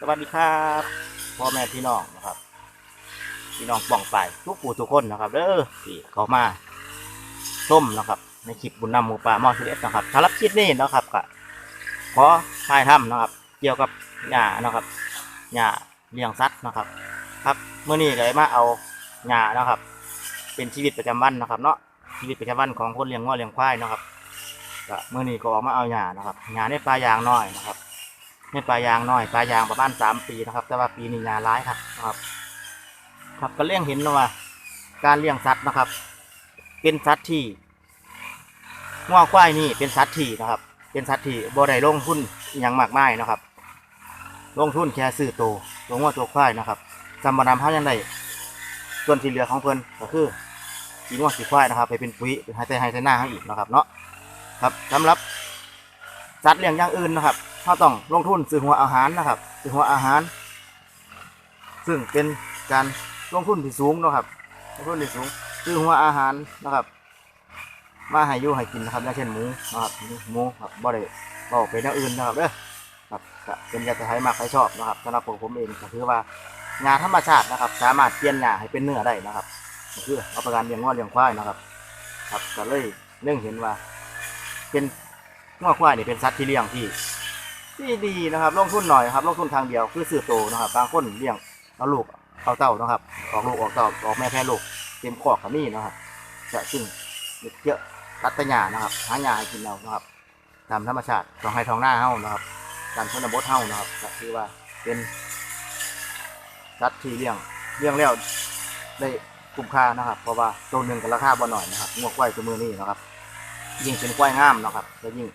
สวัสดีครับพ่อแม่พี่น้องนะครับ พี่น้องป่องไปทุกผู้ทุกคนนะครับเด้อที่เขามาส้มนะครับ ในคลิปบุญนำหมูป่ามอสิเอสนะครับสำหรับคลิปนี้นะครับก็ขอถ่ายทำนะครับ เกี่ยวกับหญ้านะครับหญ้าเลี้ยงสัตว์นะครับ ครับเมื่อนี้เลยมาเอาหญ้านะครับ เป็นชีวิตประจำวันนะครับ เนาะชีวิตประจำวันของคนเลี้ยงงัวเลี้ยงควายนะครับก็เมื่อนี้ก็ออกมาเอาหญ้านะครับหญ้าในปลายางน้อยนะครับ นปลายางน้อยปลายางประมาณสามปีนะครับ แต่ว่าปีนี้ยาร้ายครับครับ ครับก็เลี้ยงเห็นนะว่า การเลี้ยงสัตว์นะครับ เป็นสัตว์ที่ง้อควายนี่เป็นสัตว์ที่นะครับ เป็นสัตว์ที่บ่ได้ลงทุนอย่างมากมายนะครับ ลงทุนแค่ซื้อตัวตัวง้อตัวควายนะครับจำบานำเขายังได้ส่วนที่เหลือของเพิ่นก็คือสีง้อสีควายนะครับ ไปเป็นปุ๋ยเป็นไฮเตไฮเทน่าให้อีกนะครับ เนาะครับสำหรับสัตว์เลี้ยงอย่างอื่นนะครับ เราต้องลงทุนซื้อหัวอาหารนะครับซื้อหัวอาหาร ซึ่งเป็นการลงทุนที่สูงนะครับลงทุนที่สูงซื้อหัวอาหารนะครับ มาให้อยู่ให้กินนะครับอย่างเช่นหมูนะครับหมูครับบ่ได้บ่เป็นอย่างอื่นนะครับเด้อครับเป็นยาไทยมากใครชอบนะครับสำหรับผมเองก็คือว่างาธรรมชาตินะครับ สามารถเปลี่ยนหญ้าให้เป็นเนื้อได้นะครับก็คือเอาประการเลี้ยงง้อเลี้ยงควายนะครับ ครับก็เลยเนื่องเห็นว่า เป็นง้อควายนี่เป็นสัตว์ที่เลี้ยงที่ ที่ดีนะครับ ลงทุนหน่อยครับ ลงทุนทางเดียวคือซื้อโตนะครับ บางคนเลี้ยงเอาลูกเอาเต้านะครับ ออกลูกออกเต้าออกแม่แพ้ลูกเต็มคอกกับนี่นะครับ จะซึ่งเยอะตัดตะหญ้านะครับ หาหญ้าให้กินเรานะครับ ตามธรรมชาติท้องให้ท้องหน้าเฮานะครับตามชนบทเฮานะครับก็คือว่าเป็นสัตว์ที่เลี้ยงเลี้ยงแล้วได้คุ้มค่านะครับ เพราะว่าตัวหนึ่งก็ราคาบ่หน่อยนะครับงวกไว้ตัวมือนี่นะครับ ยิ่งเป็นกล้วงามนะครับจะยิ่ง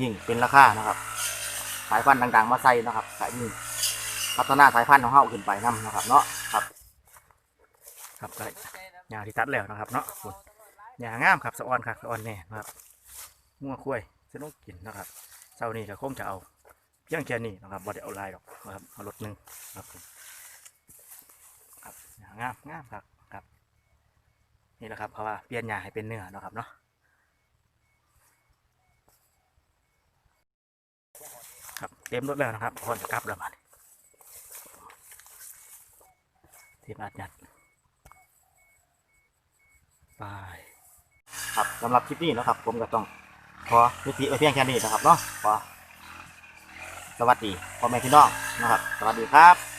ยิ่งเป็นราคานะครับ สายพันธุ์ต่างๆ มาใส่นะครับ สายยิ่งพัฒนาสายพันธุ์ของเฮาขึ้นไปนํนะครับ เนาะครับ ครับก็หญ้าที่ตัดแล้วนะครับ เนาะคุณหญ้างามครับสะออนครับสะออนแน่นะครับงัวคุ้ยสนุกกินนะครับเช้านี้ก็คงจะเอาเพียงแค่นี้นะครับบ่ได้เอาลายดอกนะครับเอารถหนึงครับครับหญ้างามงามครับครับ นี่แหละครับเพราะว่าเปลี่ยนหญ้าให้เป็นเนื้อนะครับเนาะ ครับเต็มรถแล้วนะครับคนจะกลับแล้วมาทีมอัดยัดไปครับสำหรับคลิปนี้นะครับ ผมก็ต้องขอยุติไว้เพียงแค่นี้นะครับเนาะขอสวัสดีพ่อแม่พี่น้องนะครับ สวัสดีครับ